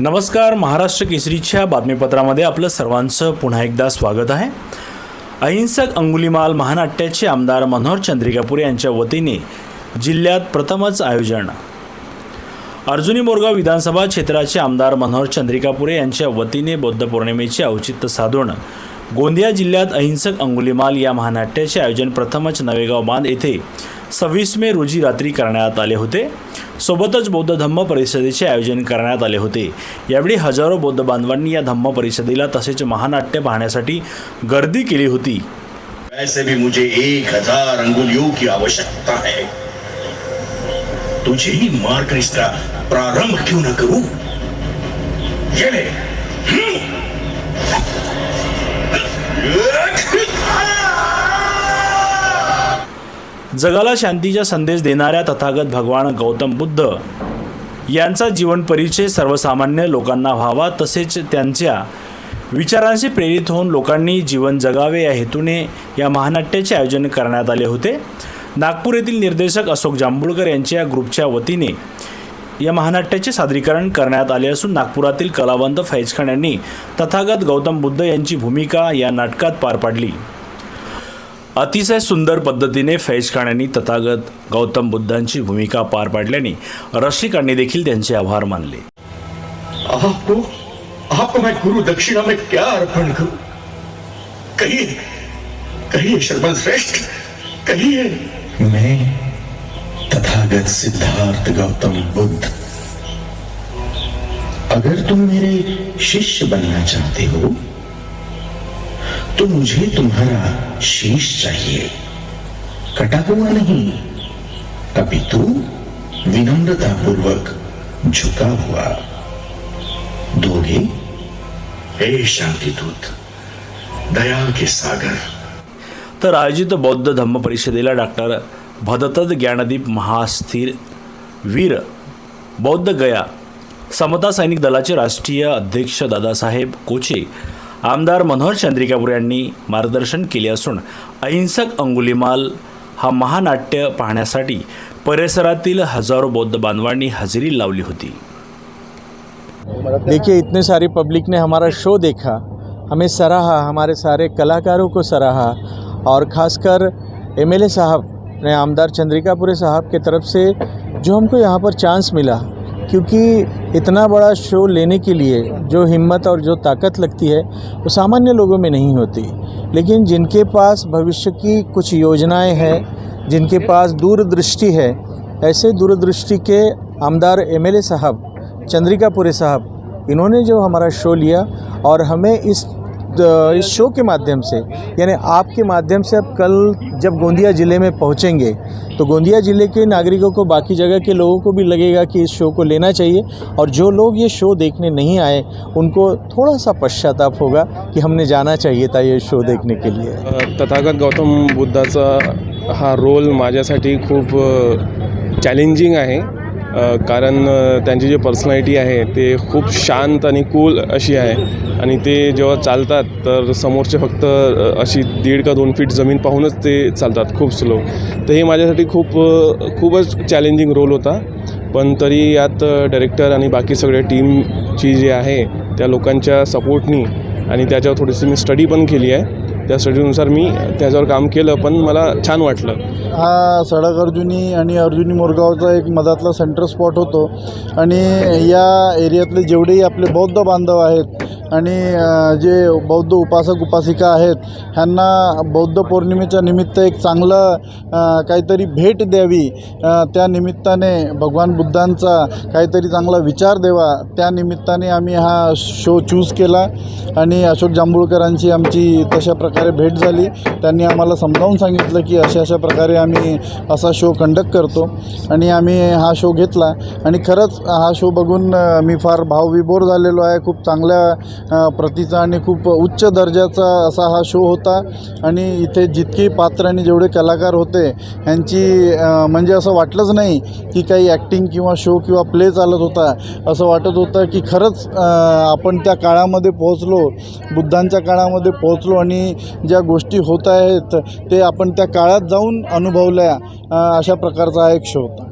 नमस्कार महाराष्ट्र केसरीच्या बातमीपत्रामध्ये आपलं सर्वांचं पुन्हा एकदा स्वागत आहे. अहिंसक अंगुलीमाल महानाट्याचे आमदार मनोहर चंद्रिकापूर यांच्या वतीने जिल्ह्यात प्रथमच आयोजन. अर्जुनी मोरगाव विधानसभा क्षेत्राचे आमदार मनोहर चंद्रिकापुरे यांच्या वतीने बौद्ध पौर्णिमेचे औचित्य साधून गोंदिया जिल्ह्यात अहिंसक अंगुलीमाल या महानाट्याचे आयोजन प्रथमच नवेगाव बांध येथे सव्वीस मे रोजी रात्री करण्यात आले होते. सोबतच बौद्ध धम्म परिषदेचे आयोजन करण्यात आले होते. यावेळी हजारो बौद्ध बांधवांनी या धम्म परिषदेला तसेच महानाट्य पाहण्यासाठी गर्दी केली होती. वैसे भी मुझे एक हजार अंगुलियों की आवश्यकता है। तुझे ही मारकर इसका प्रारंभ क्यों ना करूं? ये ले। जगाला शांतीचा संदेश देणाऱ्या तथागत भगवान गौतम बुद्ध यांचा जीवन परिचय सर्वसामान्य लोकांना व्हावा तसेच त्यांच्या विचारांशी प्रेरित होऊन लोकांनी जीवन जगावे या हेतूने या महानाट्याचे आयोजन करण्यात आले होते. नागपूर येथील निर्देशक अशोक जांभूळकर यांच्या ग्रुपच्या वतीने या महानाट्याचे सादरीकरण करण्यात आले असून नागपुरातील कलावंत फैज खान यांनी तथागत गौतम बुद्ध यांची भूमिका या नाटकात पार पाडली. अतिशय सुंदर पद्धतीने फैज खान यांनी तथागत गौतम बुद्धांची भूमिका पार पाडल्याने रसिकांनी देखील त्यांचे आभार मानले. आपको आपको मैं गुरु दक्षिणा में क्या अर्पण करूं? कहिए कहिए शर्मन श्रेष्ठ कहिए। मैं तथागत सिद्धार्थ गौतम बुद्ध। अगर तुम मेरे शिष्य बनना चाहते हो तो मुझे तुम्हारा शीश चाहिए। कटा हुआ नहीं अपितु विनम्रता पूर्वक झुका हुआ। दोगे? हे शांतिदूत दया के सागर। तर आयोजित बौद्ध धम्म परिषदेला डॉक्टर भदतद ज्ञानदीप महास्थिर वीर बौद्ध गया समता सैनिक दलाचे राष्ट्रीय अध्यक्ष दादासाहेब कोचे आमदार मनोहर चंद्रिकापूर यांनी मार्गदर्शन केले असून अहिंसक अंगुलीमाल हा महानाट्य पाहण्यासाठी परिसरातील हजारो बौद्ध बांधवांनी हजेरी लावली होती. देखिए इतने सारी पब्लिक ने हमारा शो देखा। हमें सराहा हमारे सारे कलाकारों को सराहा और ख़ासकर एमएलए साहब ने आमदार चंद्रिकापुरे साहब के तरफ से जो हमको यहाँ पर चांस मिला क्योंकि इतना बड़ा शो लेने के लिए जो हिम्मत और जो ताकत लगती है, वो सामान्य लोगों में नहीं होती। लेकिन जिनके पास भविष्य की कुछ योजनाएँ हैं, जिनके पास दूरदृष्टि है, ऐसे दूरदृष्टि के आमदार एमएलए साहब, चंद्रिकापुरे साहब, इन्होंने जो हमारा शो लिया और हमें इस इस शो के माध्यम से यानी आपके माध्यम से अब कल जब गोंदिया ज़िले में पहुँचेंगे तो गोंदिया ज़िले के नागरिकों को बाकी जगह के लोगों को भी लगेगा कि इस शो को लेना चाहिए। और जो लोग ये शो देखने नहीं आए उनको थोड़ा सा पश्चाताप होगा कि हमने जाना चाहिए था ये शो देखने के लिए। तथागत गौतम बुद्धाचा हा रोल माझ्यासाठी खूप चॅलेंजिंग अ, कारण त्यांची जी पर्सनॅलिटी आहे ते खूप शांत आणि कूल अशी आहे. आणि ते जेव्हा चालतात तर समोरचे फक्त अशी दीड का दोन फीट जमीन पाहूनच ते चालतात खूप स्लो तर हे माझ्यासाठी खूप खूपच चॅलेंजिंग रोल होता. पण तरी यात डायरेक्टर आणि बाकी सगळ्या टीमची जी आहे त्या लोकांच्या सपोर्टनी आणि त्याच्यावर थोडीशी मी स्टडी पण केली आहे. त्या स्टडीनुसार मी त्याच्यावर काम केलं पण मला छान वाटलं. हा सडक अर्जुनी आणि अर्जुनी मोरगावचा एक मधातला सेंटर स्पॉट होतो. आणि या एरियातले जेवढेही आपले बौद्ध बांधव आहेत आणि जे बौद्ध उपासक उपासिका आहेत ह्यांना बौद्ध पौर्णिमेच्या निमित्त एक चांगलं काहीतरी भेट द्यावी. त्या निमित्ताने भगवान बुद्धांचा काहीतरी चांगला विचार द्यावा. त्या निमित्ताने आम्ही हा शो चूज केला आणि अशोक जांभूळकरांची आमची तशा प्रकारे भेट झाली. त्यांनी आम्हाला समजावून सांगितलं की अशा अशा प्रकारे आम्ही असा शो कंडक्ट करतो आणि आम्ही हा शो घेतला. आणि खरंच हा शो बघून मी फार भावविभोर झालेलो आहे. खूप चांगल्या प्रतीचा आणि खूप उच्च दर्जाचा असा हा शो होता. आणि इथे जितके पात्र आणि जेवढे कलाकार होते ह्यांची म्हणजे असं वाटलंच नाही की काही ॲक्टिंग किंवा शो किंवा प्ले चालत होता. असं वाटत होतं की खरंच आपण त्या काळामध्ये पोहोचलो बुद्धांच्या काळामध्ये पोहोचलो आणि ज्या गोष्टी होत आहेत ते आपण त्या काळात जाऊन अनुभवल्या अशा प्रकारचा हा एक शो होता.